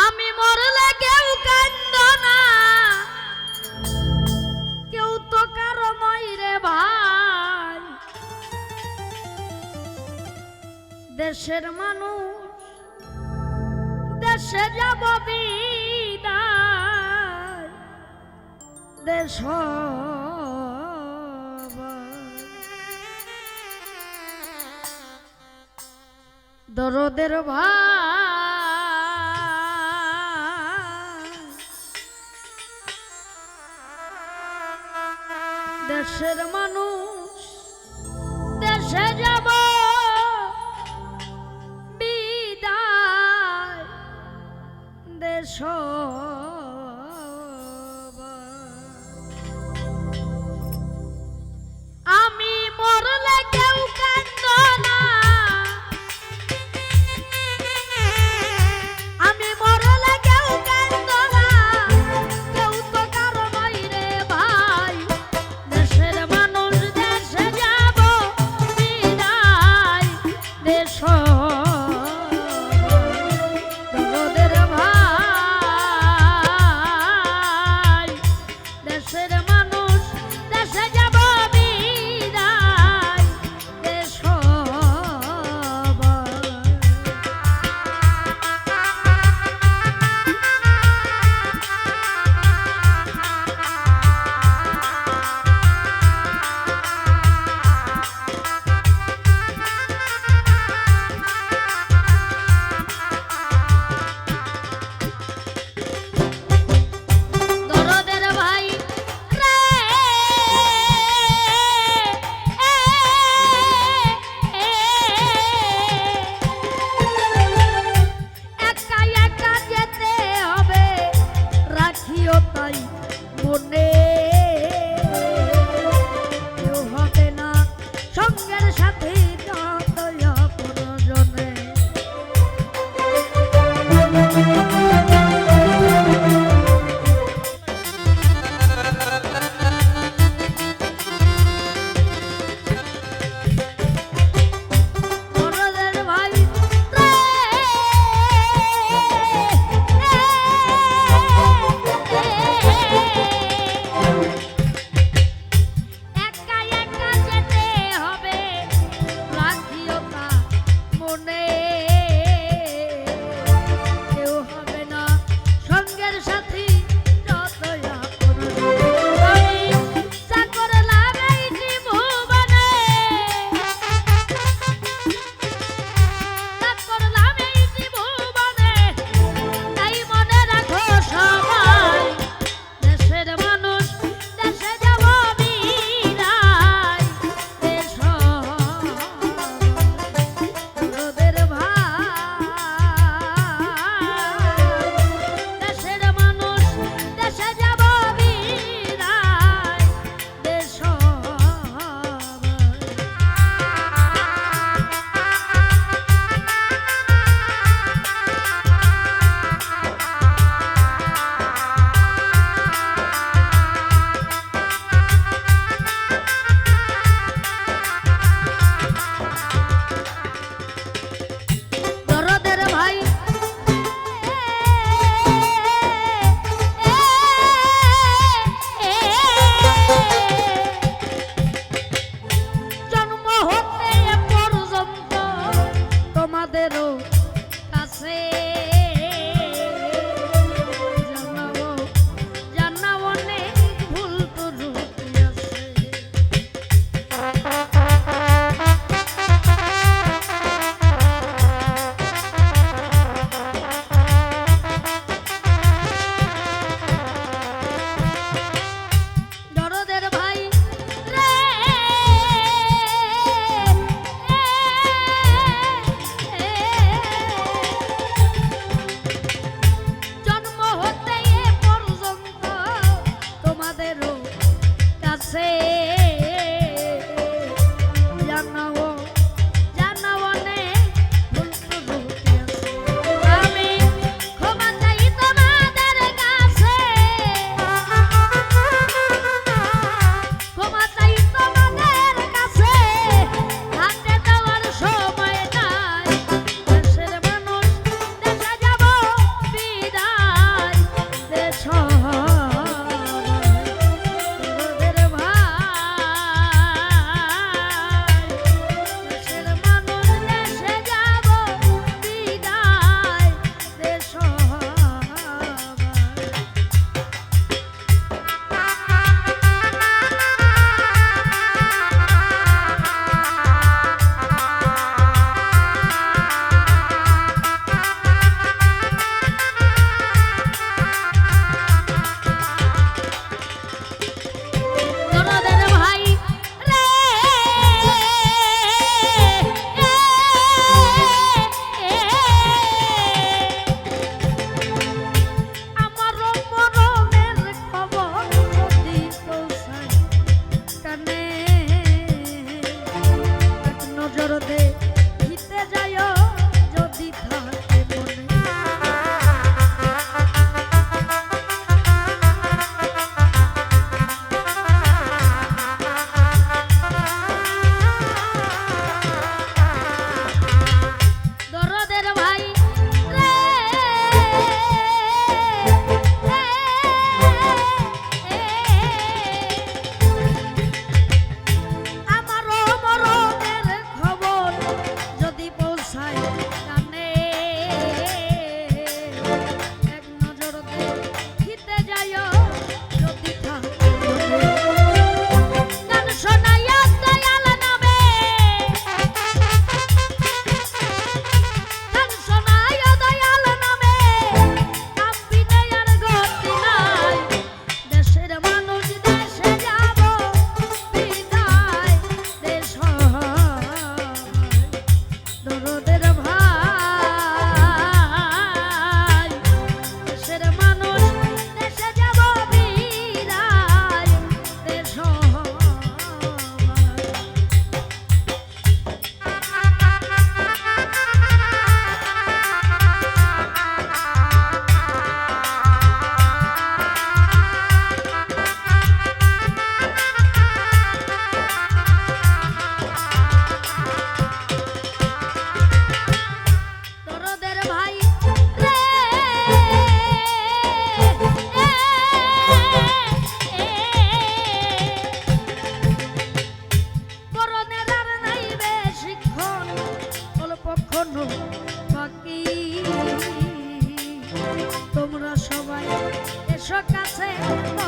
আমি মরলে কেউ কান্দ না। কেউ তো কারও রে ভাই। দেশের মানুষ, দেশে যাব দেশ দরদের ভাই। দেশের মানুষ দেশে যাব। বিদায় দেশ say কাছে তো